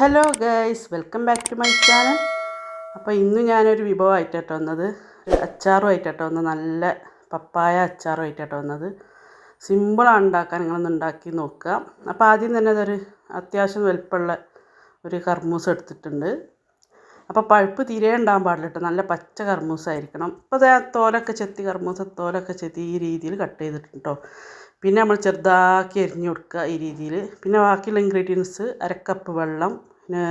Hello guys welcome back to my channel. അപ്പോൾ ഇന്ന് ഞാനൊരു വിഭവമായിട്ടാണ് വന്നത്. അച്ചാറുമായിട്ടാണ് വന്നത്. നല്ല പപ്പായ അച്ചാറുമായിട്ടാണ് വന്നത്. സിമ്പിളാണ് ഉണ്ടാക്കാൻ. നിങ്ങളൊന്ന് ഉണ്ടാക്കി നോക്കുക. അപ്പോൾ ആദ്യം തന്നെ അതൊരു അത്യാവശ്യം വലുപ്പമുള്ള ഒരു കർമ്മൂസ് എടുത്തിട്ടുണ്ട്. അപ്പോൾ പഴുപ്പ് തീരെ ഉണ്ടാകാൻ പാടില്ല കേട്ടോ. നല്ല പച്ച കർമ്മൂസായിരിക്കണം അപ്പോൾ അത് തോലൊക്കെ ചെത്തി കർമ്മൂസ തോലൊക്കെ ചെത്തി ഈ രീതിയിൽ കട്ട് ചെയ്തിട്ടുണ്ട് പിന്നെ നമ്മൾ ചെറുതാക്കി അരിഞ്ഞ് കൊടുക്കുക ഈ രീതിയിൽ. പിന്നെ ബാക്കിയുള്ള ഇൻഗ്രീഡിയൻസ് അരക്കപ്പ് വെള്ളം പിന്നെ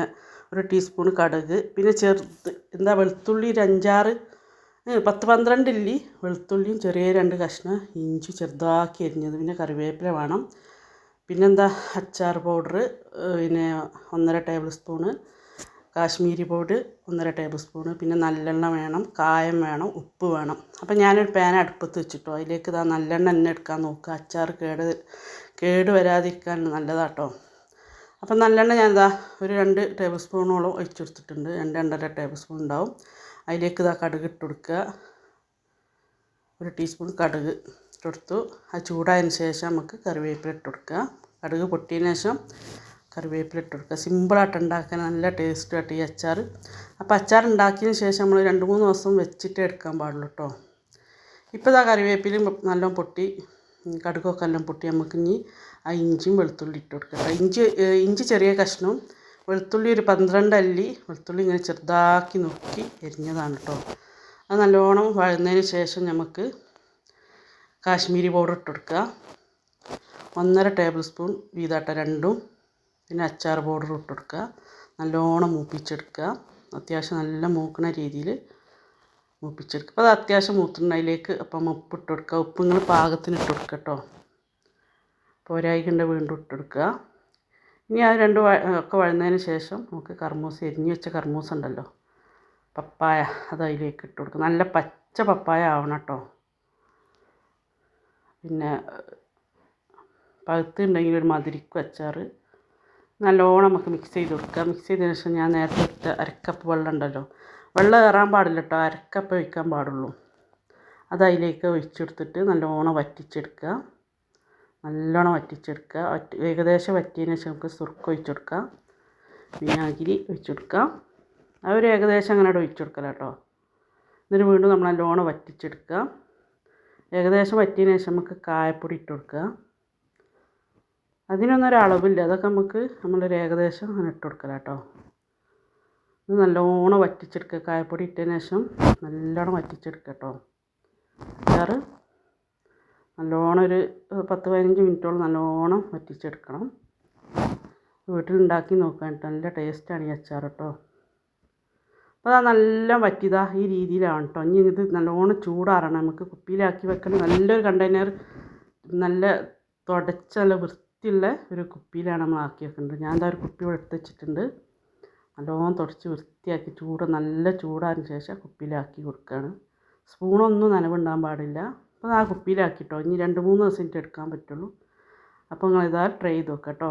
ഒരു ടീസ്പൂൺ കടുക് പിന്നെ ചെറുത് എന്താ വെളുത്തുള്ളി ഒരു അഞ്ചാറ് പത്ത് പന്ത്രണ്ട് ഇല്ലി വെളുത്തുള്ളിയും ചെറിയ രണ്ട് കഷ്ണം ഇഞ്ചി ചെറുതാക്കി അരിഞ്ഞത്. പിന്നെ കറിവേപ്പില വേണം. പിന്നെന്താ അച്ചാർ പൗഡർ പിന്നെ ഒന്നര ടേബിൾ സ്പൂണ് കാശ്മീരി പൗഡർ ഒന്നര ടേബിൾ സ്പൂൺ പിന്നെ നല്ലെണ്ണ വേണം കായം വേണം ഉപ്പ് വേണം. അപ്പം ഞാനൊരു പാൻ അടുപ്പത്ത് വെച്ചിട്ടോ. അതിലേക്ക് ഇതാ നല്ലെണ്ണ തന്നെ എടുക്കാൻ നോക്കുക അച്ചാർ കേട് കേട് വരാതിരിക്കാൻ നല്ലതാട്ടോ. അപ്പം നല്ലെണ്ണ ഞാൻ ഇതാ ഒരു രണ്ട് ടേബിൾ സ്പൂണോളം ഒഴിച്ചെടുത്തിട്ടുണ്ട് രണ്ട് രണ്ടര ടേബിൾ സ്പൂൺ ഉണ്ടാവും. അതിലേക്ക് ഇതാ കടുക് ഇട്ട് കൊടുക്കുക. ഒരു ടീസ്പൂൺ കടുക് ഇട്ടെടുത്തു അത് ചൂടായതിന് ശേഷം നമുക്ക് കറിവേപ്പില ഇട്ട് കൊടുക്കുക. കടുക് പൊട്ടിയതിന് ശേഷം കറിവേപ്പില ഇട്ട് കൊടുക്കുക. സിമ്പിളായിട്ട് ഉണ്ടാക്കാൻ നല്ല ടേസ്റ്റ് ആയിട്ട് ഈ അച്ചാർ അപ്പോൾ അച്ചാർ ഉണ്ടാക്കിയതിന് ശേഷം നമ്മൾ രണ്ട് മൂന്ന് ദിവസം വെച്ചിട്ടേ എടുക്കാൻ പാടുള്ളൂ കേട്ടോ ഇപ്പോൾ ഇതാ കറിവേപ്പിലയും നല്ലോണം പൊട്ടി കടുകൊക്കെ എല്ലാം പൊട്ടി. നമുക്ക് ഇനി ആ ഇഞ്ചിയും വെളുത്തുള്ളി ഇട്ട് കൊടുക്കുക ഇഞ്ചി ഇഞ്ചി ചെറിയ കഷ്ണവും വെളുത്തുള്ളി ഒരു പന്ത്രണ്ട് അല്ലി വെളുത്തുള്ളി ഇങ്ങനെ ചെറുതാക്കി നുറുക്കി എരിഞ്ഞതാണ് കേട്ടോ അത് നല്ലോണം വഴന്നതിന് ശേഷം നമുക്ക് കാശ്മീരി പൗഡർ ഇട്ട് കൊടുക്കുക. ഒന്നര ടേബിൾ സ്പൂൺ വീതാട്ട രണ്ടും പിന്നെ അച്ചാർ പൗഡർ ഇട്ട് കൊടുക്കുക നല്ലോണം മൂപ്പിച്ചെടുക്കുക. അത്യാവശ്യം നല്ല മൂക്കണ രീതിയിൽ മൂപ്പിച്ചെടുക്കുക. അപ്പോൾ അത് അത്യാവശ്യം മൂത്തിട്ടുണ്ട് അതിലേക്ക് അപ്പം ഉപ്പ് ഇട്ട് കൊടുക്കുക ഉപ്പ് നിങ്ങൾ പാകത്തിന് ഇട്ട് കൊടുക്കുക കേട്ടോ. പോരായിക്കണ്ട വീണ്ടും ഇട്ട് കൊടുക്കുക ഇനി ആ രണ്ട് ഒക്കെ വഴുന്നതിന് ശേഷം നമുക്ക് കർമ്മൂസ എരിഞ്ഞ് വെച്ച കർമ്മൂസ ഉണ്ടല്ലോ. പപ്പായ അത് അതിലേക്ക് ഇട്ട് കൊടുക്കുക നല്ല പച്ച പപ്പായ ആവണം കേട്ടോ. പിന്നെ പഴുത്തുണ്ടെങ്കിൽ ഒരു മധുരിക്കും അച്ചാർ നല്ലോണം നമുക്ക് മിക്സ് ചെയ്ത് കൊടുക്കുക. മിക്സ് ചെയ്തതിന് ശേഷം ഞാൻ നേരത്തെ ഇട്ട അരക്കപ്പ് വെള്ളം ഉണ്ടല്ലോ. വെള്ളം കയറാൻ പാടില്ല കേട്ടോ അരക്കപ്പ് ഒഴിക്കാൻ പാടുള്ളൂ. അത് അതിലേക്ക് ഒഴിച്ചെടുത്തിട്ട് നല്ലോണം വറ്റിച്ചെടുക്കുക. നല്ലോണം വറ്റിച്ചെടുക്കുക. വറ്റി ഏകദേശം വറ്റിയതിന് ശേഷം നമുക്ക് സുർക്ക് ഒഴിച്ചെടുക്കാം വിനാഗിരി ഒഴിച്ചെടുക്കാം ആ ഏകദേശം അങ്ങനെ ഒഴിച്ചു കൊടുക്കല കേട്ടോ എന്നിട്ട് വീണ്ടും നമ്മൾ നല്ലോണം വറ്റിച്ചെടുക്കുക. ഏകദേശം വറ്റിയതിന് ശേഷം നമുക്ക് കായപ്പൊടി ഇട്ട് കൊടുക്കുക. അതിനൊന്നും ഒരു അളവില്ല. അതൊക്കെ നമുക്ക് നമ്മളൊരു ഏകദേശം അങ്ങനെ ഇട്ട് കൊടുക്കല കേട്ടോ ഇത് നല്ലോണം വറ്റിച്ചെടുക്കുക. കായപ്പൊടി ഇട്ടതിന് ശേഷം നല്ലോണം വറ്റിച്ചെടുക്കുക കേട്ടോ അച്ചാറ് നല്ലോണം ഒരു പത്ത് പതിനഞ്ച് മിനിറ്റോളം നല്ലോണം വറ്റിച്ചെടുക്കണം. വീട്ടിലുണ്ടാക്കി നോക്കാൻ നല്ല ടേസ്റ്റാണ് ഈ അച്ചാർ കേട്ടോ അപ്പോൾ അത് നല്ല വറ്റിയതാ ഈ രീതിയിലാണ് കേട്ടോ ഇനി ഇത് നല്ലോണം ചൂടാറണം. നമുക്ക് കുപ്പിയിലാക്കി വെക്കണം നല്ലൊരു കണ്ടെയ്നർ നല്ല തുടച്ച നല്ല വൃത്തിയുള്ള ഒരു കുപ്പിയിലാണ് നമ്മൾ ആക്കി വെക്കുന്നത്. ഞാൻ എന്താ ഒരു കുപ്പി എടുത്ത് വെച്ചിട്ടുണ്ട്. നല്ലോണം തുടച്ച് വൃത്തിയാക്കി ചൂട് നല്ല ചൂടാറിന് ശേഷം കുപ്പിയിലാക്കി കൊടുക്കുകയാണ്. സ്പൂണൊന്നും നനവുണ്ടാകാൻ പാടില്ല. അപ്പോൾ ആ കുപ്പിയിലാക്കിട്ടോ. ഇനി രണ്ട് മൂന്ന് ദിവസം എടുക്കാൻ പറ്റുള്ളൂ. അപ്പോൾ നിങ്ങളിതാ ട്രൈ ചെയ്ത് നോക്കാം കേട്ടോ.